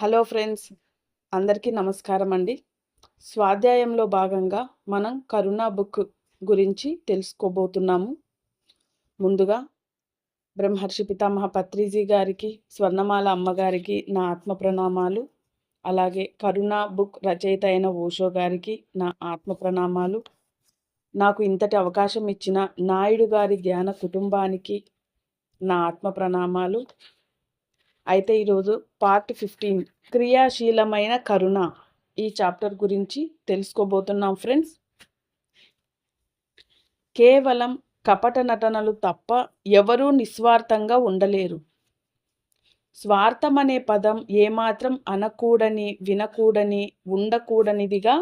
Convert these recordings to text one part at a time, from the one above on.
Hello friends అందరికీ నమస్కారం అండి స్వాధ్యాయంలో భాగంగా మనం కరుణా బుక్ గురించి తెలుసుకోబోతున్నాము. ముందుగా బ్రహ్మర్షి పితామహ పత్రిజీ గారికి స్వర్ణమాల అమ్మగారికి నా ఆత్మ ప్రణామాలు అలాగే కరుణా బుక్ రచయిత అయిన ఓషో గారికి నా ఆత్మ ప్రణామాలు. నాకు ఇంతటి అవకాశం ఇచ్చిన నాయుడు గారి ధ్యాన కుటుంబానికి నా ఆత్మ ప్రణామాలు. అయితే ఈరోజు పార్ట్ ఫిఫ్టీన్ క్రియాశీలమైన కరుణ ఈ చాప్టర్ గురించి తెలుసుకోబోతున్నాం ఫ్రెండ్స్. కేవలం కపట నటనలు తప్ప ఎవరూ నిస్వార్థంగా ఉండలేరు. స్వార్థం అనే పదం ఏమాత్రం అనకూడని వినకూడని ఉండకూడనిదిగా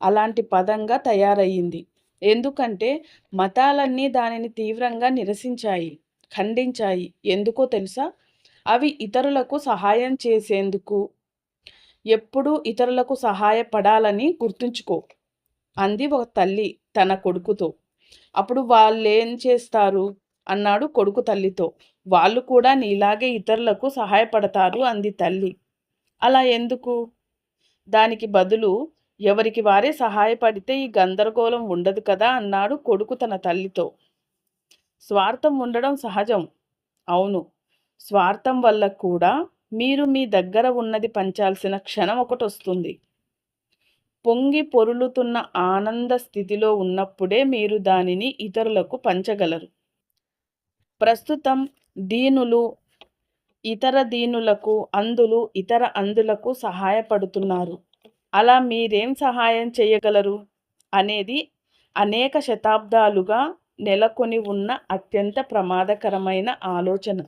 అలాంటి పదంగా తయారయ్యింది. ఎందుకంటే మతాలన్నీ దానిని తీవ్రంగా నిరసించాయి ఖండించాయి. ఎందుకో తెలుసా? అవి ఇతరులకు సహాయం చేసేందుకు. ఎప్పుడూ ఇతరులకు సహాయపడాలని గుర్తుంచుకో. అంది ఒక తల్లి తన కొడుకుతో. అప్పుడు వాళ్ళు ఏం చేస్తారు? అన్నాడు కొడుకు తల్లితో. వాళ్ళు కూడా నీలాగే ఇతరులకు సహాయపడతారు అంది తల్లి. అలా ఎందుకు? దానికి బదులు ఎవరికి వారే సహాయపడితే ఈ గందరగోళం ఉండదు కదా అన్నాడు కొడుకు తన తల్లితో. స్వార్థం ఉండడం సహజం. అవును. స్వార్థం వల్ల కూడా మీరు మీ దగ్గర ఉన్నది పంచాల్సిన క్షణం ఒకటి వస్తుంది పొంగి పొరులుతున్న ఆనంద స్థితిలో ఉన్నప్పుడే మీరు దానిని ఇతరులకు పంచగలరు. ప్రస్తుతం దీనులు ఇతర దీనులకు అందులు ఇతర అందులకు సహాయపడుతున్నారు. అలా మీరేం సహాయం చేయగలరు? అనేది అనేక శతాబ్దాలుగా నెలకొని ఉన్న అత్యంత ప్రమాదకరమైన ఆలోచన.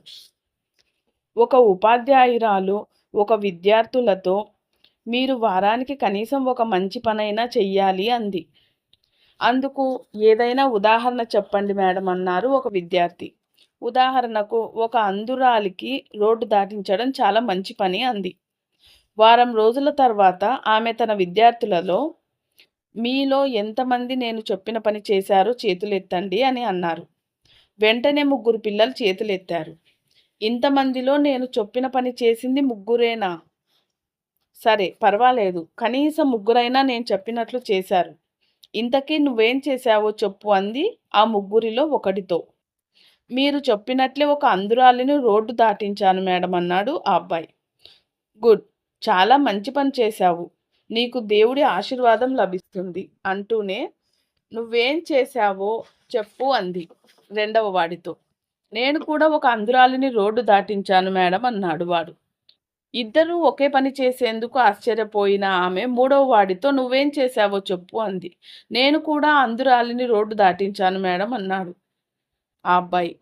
ఒక ఉపాధ్యాయురాలు ఒక విద్యార్థులతో మీరు వారానికి కనీసం ఒక మంచి పనైనా చెయ్యాలి అంది. అందుకు ఏదైనా ఉదాహరణ చెప్పండి మేడం అన్నారు ఒక విద్యార్థి. ఉదాహరణకు ఒక అందురాలికి రోడ్డు దాటించడం చాలా మంచి పని అంది. వారం రోజుల తర్వాత ఆమె తన విద్యార్థులలో మీలో ఎంతమంది నేను చెప్పిన పని చేశారో చేతులెత్తండి అని అన్నారు. వెంటనే ముగ్గురు పిల్లలు చేతులెత్తారు. ఇంతమందిలో నేను చెప్పిన పని చేసింది ముగ్గురేనా? సరే పర్వాలేదు. కనీసం ముగ్గురైనా నేను చెప్పినట్లు చేశారు. ఇంతకీ నువ్వేం చేశావో చెప్పు అంది ఆ ముగ్గురిలో ఒకటితో మీరు చెప్పినట్లే ఒక అందురాలిని రోడ్డు దాటించాను మేడం అన్నాడు ఆ అబ్బాయి. గుడ్ చాలా మంచి పని చేశావు. నీకు దేవుడి ఆశీర్వాదం లభిస్తుంది అంటూనే నువ్వేం చేశావో చెప్పు అంది రెండవ వాడితో. నేను కూడా ఒక అందురాలిని రోడ్డు దాటించాను మేడం అన్నాడు వాడు. ఇద్దరూ ఒకే పని చేసేందుకు ఆశ్చర్యపోయిన ఆమె మూడవ వాడితో నువ్వేం చేశావో చెప్పు అంది. నేను కూడా అందురాలిని రోడ్డు దాటించాను మేడం అన్నాడు ఆ అబ్బాయి.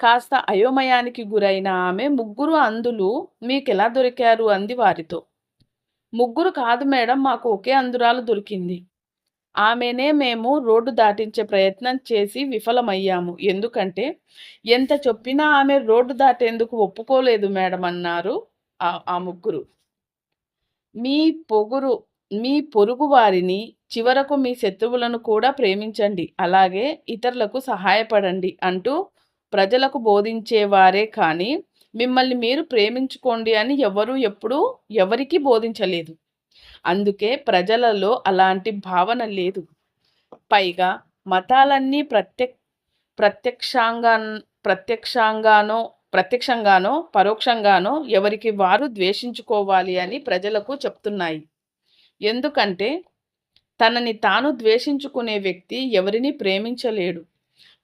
కాస్త అయోమయానికి గురైన ఆమె ముగ్గురు అందులు మీకెలా దొరికారు అంది వారితో. ముగ్గురు కాదు మేడం మాకు ఒకే అందురాలు దొరికింది. ఆమెనే మేము రోడ్డు దాటించే ప్రయత్నం చేసి విఫలమయ్యాము. ఎందుకంటే ఎంత చెప్పినా ఆమె రోడ్డు దాటేందుకు ఒప్పుకోలేదు మేడం అన్నారు ఆ ముగ్గురు. మీ పొగురు మీ పొరుగు వారిని చివరకు మీ శత్రువులను కూడా ప్రేమించండి అలాగే ఇతరులకు సహాయపడండి అంటూ ప్రజలకు బోధించేవారే కానీ మిమ్మల్ని మీరు ప్రేమించుకోండి అని ఎవరు ఎప్పుడూ ఎవరికీ బోధించలేదు. అందుకే ప్రజలలో అలాంటి భావన లేదు. పైగా మతాలన్నీ ప్రత్యక్ ప్రత్యక్షంగా ప్రత్యక్షంగానో ప్రత్యక్షంగానో పరోక్షంగానో ఎవరికి వారు ద్వేషించుకోవాలి అని ప్రజలకు చెప్తున్నాయి. ఎందుకంటే తనని తాను ద్వేషించుకునే వ్యక్తి ఎవరిని ప్రేమించలేడు.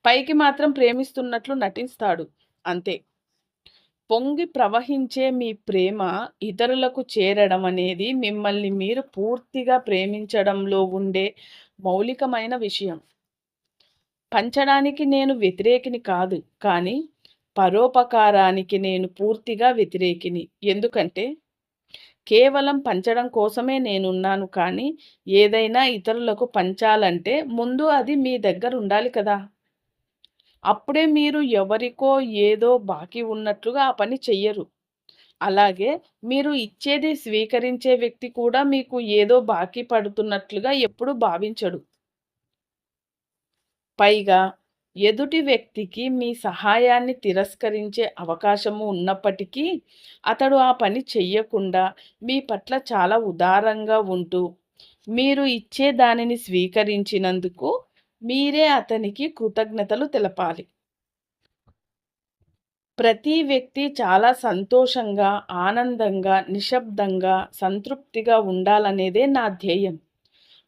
పైకి మాత్రం ప్రేమిస్తున్నట్లు నటిస్తాడు. అంతే. పొంగి ప్రవహించే మీ ప్రేమ ఇతరులకు చేరడం అనేది మిమ్మల్ని మీరు పూర్తిగా ప్రేమించడంలో ఉండే మౌలికమైన విషయం. పంచడానికి నేను వ్యతిరేకిని కాదు కానీ పరోపకారానికి నేను పూర్తిగా వ్యతిరేకిని. ఎందుకంటే కేవలం పంచడం కోసమే నేనున్నాను కానీ ఏదైనా ఇతరులకు పంచాలంటే ముందు అది మీ దగ్గర ఉండాలి కదా. అప్పుడే మీరు ఎవరికో ఏదో బాకీ ఉన్నట్లుగా ఆ పని చెయ్యరు. అలాగే మీరు ఇచ్చేది స్వీకరించే వ్యక్తి కూడా మీకు ఏదో బాకీ పడుతున్నట్లుగా ఎప్పుడు భావించడు. పైగా ఎదుటి వ్యక్తికి మీ సహాయాన్ని తిరస్కరించే అవకాశము ఉన్నప్పటికీ అతడు ఆ పని చెయ్యకుండా మీ పట్ల చాలా ఉదారంగా ఉంటూ మీరు ఇచ్చే దానిని స్వీకరించినందుకు మీరే అతనికి కృతజ్ఞతలు తెలపాలి. ప్రతి వ్యక్తి చాలా సంతోషంగా ఆనందంగా నిశ్శబ్దంగా సంతృప్తిగా ఉండాలనేదే నా ధ్యేయం.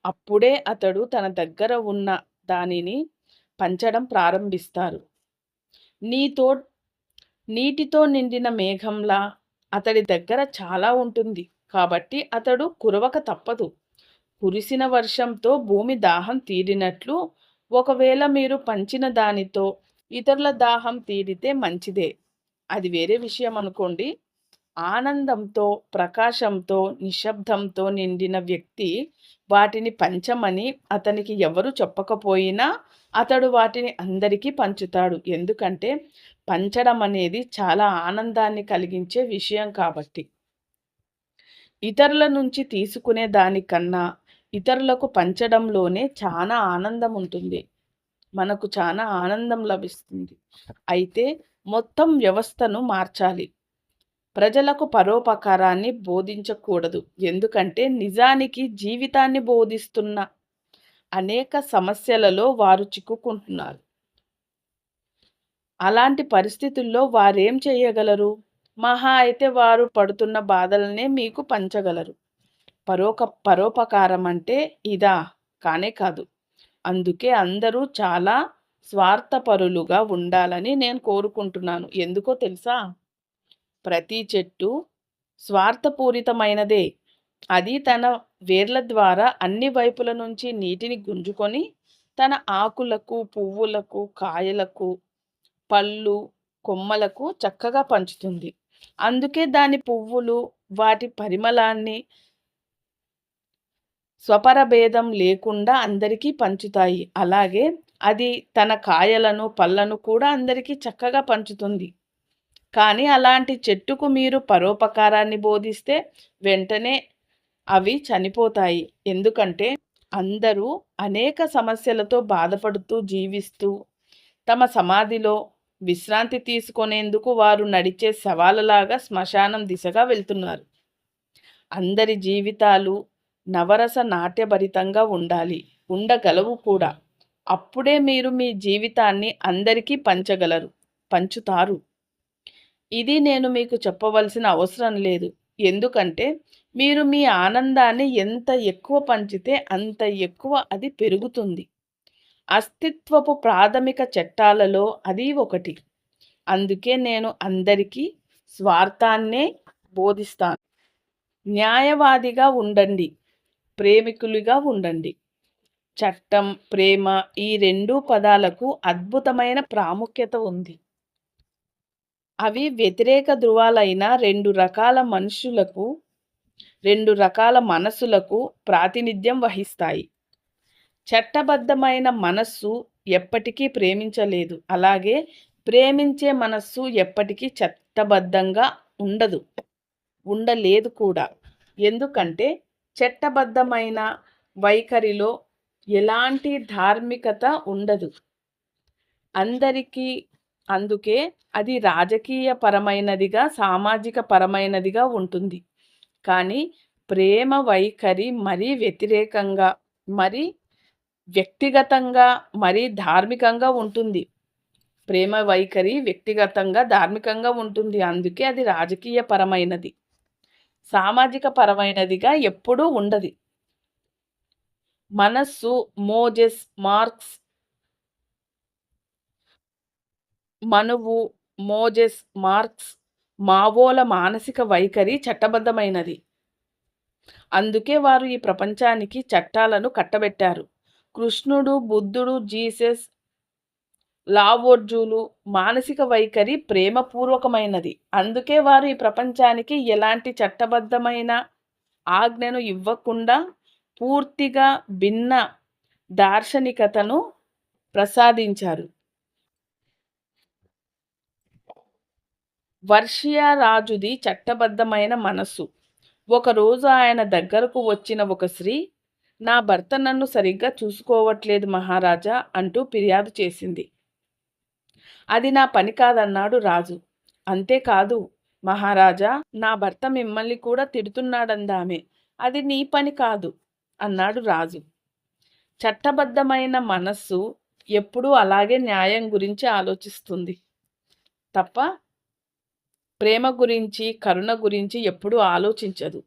అప్పుడే అతడు తన దగ్గర ఉన్న దానిని పంచడం ప్రారంభిస్తారు. నీతో నీటితో నిండిన మేఘంలా అతడి దగ్గర చాలా ఉంటుంది. కాబట్టి అతడు కురవక తప్పదు. కురిసిన వర్షంతో భూమి దాహం తీరినట్లు ఒకవేళ మీరు పంచిన దానితో ఇతరుల దాహం తీరితే మంచిదే. అది వేరే విషయం అనుకోండి. ఆనందంతో ప్రకాశంతో నిశ్శబ్దంతో నిండిన వ్యక్తి వాటిని పంచమని అతనికి ఎవరు చెప్పకపోయినా అతడు వాటిని అందరికీ పంచుతాడు. ఎందుకంటే పంచడం అనేది చాలా ఆనందాన్ని కలిగించే విషయం కాబట్టి. ఇతరుల నుంచి తీసుకునే దానికన్నా ఇతరులకు పంచడంలోనే చాలా ఆనందం ఉంటుంది మనకు చాలా ఆనందం లభిస్తుంది. అయితే మొత్తం వ్యవస్థను మార్చాలి. ప్రజలకు పరోపకారాన్ని బోధించకూడదు. ఎందుకంటే నిజానికి జీవితాన్ని బోధిస్తున్న అనేక సమస్యలలో వారు చిక్కుకుంటున్నారు. అలాంటి పరిస్థితుల్లో వారేం చేయగలరు? మహా అయితే వారు పడుతున్న బాధలనే మీకు పంచగలరు. పరోక పరోపకారం అంటే ఇదా? కానే కాదు. అందుకే అందరూ చాలా స్వార్థపరులుగా ఉండాలని నేను కోరుకుంటున్నాను. ఎందుకో తెలుసా? ప్రతి చెట్టు స్వార్థపూరితమైనదే. అది తన వేర్ల ద్వారా అన్ని వైపుల నుంచి నీటిని గుంజుకొని తన ఆకులకు పువ్వులకు కాయలకు పళ్ళు కొమ్మలకు చక్కగా పంచుతుంది. అందుకే దాని పువ్వులు వాటి పరిమళాన్ని స్వపరభేదం లేకుండా అందరికీ పంచుతాయి. అలాగే అది తన కాయలను పళ్ళను కూడా అందరికీ చక్కగా పంచుతుంది. కానీ అలాంటి చెట్టుకు మీరు పరోపకారాన్ని బోధిస్తే వెంటనే అవి చనిపోతాయి. ఎందుకంటే అందరూ అనేక సమస్యలతో బాధపడుతూ జీవిస్తూ తమ సమాధిలో విశ్రాంతి తీసుకునేందుకు వారు నడిచే సవాళ్ళలాగా శ్మశానం దిశగా వెళ్తున్నారు. అందరి జీవితాలు నవరస నాట్యభరితంగా ఉండాలి. ఉండగలవు కూడా. అప్పుడే మీరు మీ జీవితాన్ని అందరికీ పంచగలరు. పంచుతారు. ఇది నేను మీకు చెప్పవలసిన అవసరం లేదు. ఎందుకంటే మీరు మీ ఆనందాన్ని ఎంత ఎక్కువ పంచితే అంత ఎక్కువ అది పెరుగుతుంది. అస్తిత్వపు ప్రాథమిక చట్టాలలో అది ఒకటి. అందుకే నేను అందరికీ స్వార్థాన్నే బోధిస్తాను. న్యాయవాదిగా ఉండండి. ప్రేమికులుగా ఉండండి. చట్టం ప్రేమ ఈ రెండు పదాలకు అద్భుతమైన ప్రాముఖ్యత ఉంది. అవి వ్యతిరేక ధృవాలైన రెండు రకాల మనుషులకు రెండు రకాల మనసులకు ప్రాతినిధ్యం వహిస్తాయి. చట్టబద్ధమైన మనస్సు ఎప్పటికీ ప్రేమించలేదు. అలాగే ప్రేమించే మనస్సు ఎప్పటికీ చట్టబద్ధంగా ఉండదు. ఉండలేదు కూడా. ఎందుకంటే చట్టబద్ధమైన వైఖరిలో ఎలాంటి ధార్మికత ఉండదు. అందరికీ అందుకే అది రాజకీయ పరమైనదిగా సామాజిక పరమైనదిగా ఉంటుంది. కానీ ప్రేమ వైఖరి మరీ వ్యతిరేకంగా మరి వ్యక్తిగతంగా మరీ ధార్మికంగా ఉంటుంది. ప్రేమ వైఖరి వ్యక్తిగతంగా ధార్మికంగా ఉంటుంది. అందుకే అది రాజకీయ పరమైనది సామాజిక పరమైనదిగా ఎప్పుడూ ఉండదు. మనస్సు మోజెస్ మార్క్స్ మనువు మోజెస్ మార్క్స్ మావోల మానసిక వైఖరి చట్టబద్ధమైనది. అందుకే వారు ఈ ప్రపంచానికి చట్టాలను కట్టబెట్టారు. కృష్ణుడు బుద్ధుడు జీసస్ లావోర్జులు మానసిక వైఖరి ప్రేమపూర్వకమైనది. అందుకే వారు ఈ ప్రపంచానికి ఎలాంటి చట్టబద్ధమైన ఆజ్ఞను ఇవ్వకుండా పూర్తిగా భిన్న దార్శనికతను ప్రసాదించారు. వర్షియా రాజుది చట్టబద్ధమైన మనస్సు. ఒకరోజు ఆయన దగ్గరకు వచ్చిన ఒక స్త్రీ నా భర్త నన్ను సరిగ్గా చూసుకోవట్లేదు మహారాజా అంటూ ఫిర్యాదు చేసింది. అది నా పని కాదన్నాడు రాజు. అంతేకాదు మహారాజా నా భర్త మిమ్మల్ని కూడా తిడుతున్నాడందామె. అది నీ పని కాదు అన్నాడు రాజు. చట్టబద్ధమైన మనస్సు ఎప్పుడూ అలాగే న్యాయం గురించి ఆలోచిస్తుంది. తప్ప ప్రేమ గురించి కరుణ గురించి ఎప్పుడూ ఆలోచించదు.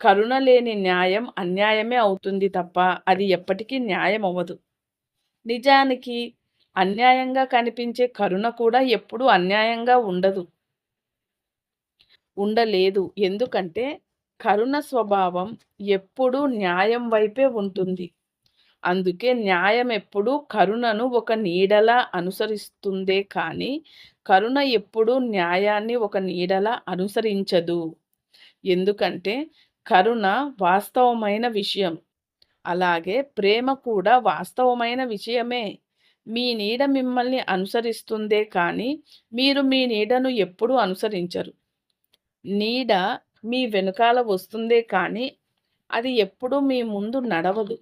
కరుణ లేని న్యాయం అన్యాయమే అవుతుంది తప్ప అది ఎప్పటికీ న్యాయం అవ్వదు నిజానికి అన్యాయంగా కనిపించే కరుణ కూడా ఎప్పుడూ అన్యాయంగా ఉండదు. ఉండలేదు. ఎందుకంటే కరుణ స్వభావం ఎప్పుడూ న్యాయం వైపే ఉంటుంది. అందుకే న్యాయం ఎప్పుడూ కరుణను ఒక నీడలా అనుసరిస్తుందే కానీ కరుణ ఎప్పుడూ న్యాయాన్ని ఒక నీడలా అనుసరించదు. ఎందుకంటే కరుణ వాస్తవమైన విషయం. అలాగే ప్రేమ కూడా వాస్తవమైన విషయమే. మీ నీడ మిమ్మల్ని అనుసరిస్తుందే కానీ మీరు మీ నీడను ఎప్పుడూ అనుసరించరు. నీడ మీ వెనుకాల వస్తుందే కానీ అది ఎప్పుడూ మీ ముందు నడవదు.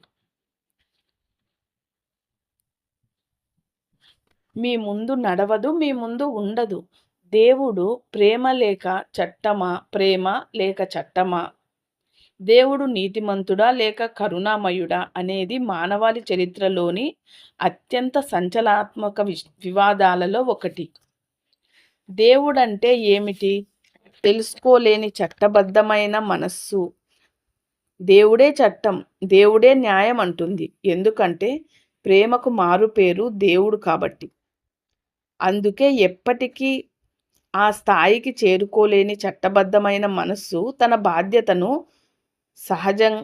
మీ ముందు నడవదు మీ ముందు ఉండదు. దేవుడు ప్రేమ లేక చట్టమా? ప్రేమ లేక చట్టమా? దేవుడు నీతిమంతుడా లేక కరుణామయుడా అనేది మానవాళి చరిత్రలోని అత్యంత సంచలనాత్మక వివాదాలలో ఒకటి. దేవుడంటే ఏమిటి? తెలుసుకోలేని చట్టబద్ధమైన మనస్సు. దేవుడే చట్టం దేవుడే న్యాయం అంటుంది. ఎందుకంటే ప్రేమకు మారు పేరు దేవుడు కాబట్టి. అందుకే ఎప్పటికీ ఆ స్థాయికి చేరుకోలేని చట్టబద్ధమైన మనస్సు తన బాధ్యతను సహజం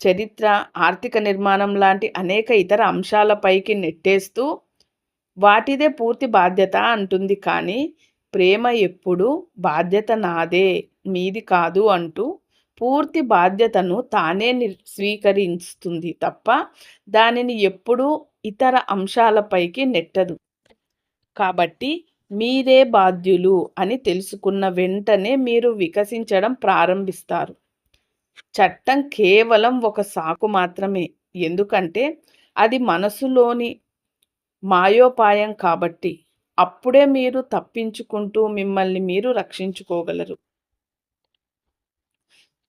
చరిత్ర ఆర్థిక నిర్మాణం లాంటి అనేక ఇతర అంశాలపైకి నెట్టేస్తూ వాటిదే పూర్తి బాధ్యత అంటుంది. కానీ ప్రేమ ఎప్పుడు బాధ్యత నాదే మీది కాదు అంటూ పూర్తి బాధ్యతను తానే స్వీకరిస్తుంది తప్ప దానిని ఎప్పుడూ ఇతర అంశాలపైకి నెట్టదు. కాబట్టి మీరే బాధ్యులు అని తెలుసుకున్న వెంటనే మీరు వికసించడం ప్రారంభిస్తారు. చట్టం కేవలం ఒక సాకు మాత్రమే. ఎందుకంటే అది మనసులోని మాయోపాయం కాబట్టి అప్పుడే మీరు తప్పించుకుంటూ మిమ్మల్ని మీరు రక్షించుకోగలరు.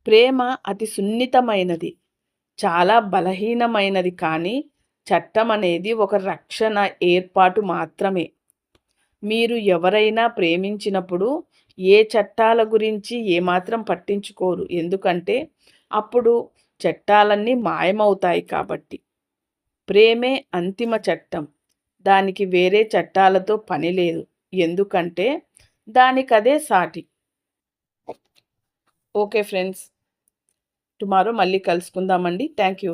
ప్రేమ అతి సున్నితమైనది చాలా బలహీనమైనది కానీ చట్టం అనేది ఒక రక్షణ ఏర్పాటు మాత్రమే. మీరు ఎవరైనా ప్రేమించినప్పుడు ఏ చట్టాల గురించి ఏమాత్రం పట్టించుకోరు. ఎందుకంటే అప్పుడు చట్టాలన్నీ మాయమవుతాయి కాబట్టి. ప్రేమే అంతిమ చట్టం. దానికి వేరే చట్టాలతో పని లేదు. ఎందుకంటే దానికదే సాటి. Okay friends. టుమారో మళ్ళీ కలుసుకుందామండి. Thank you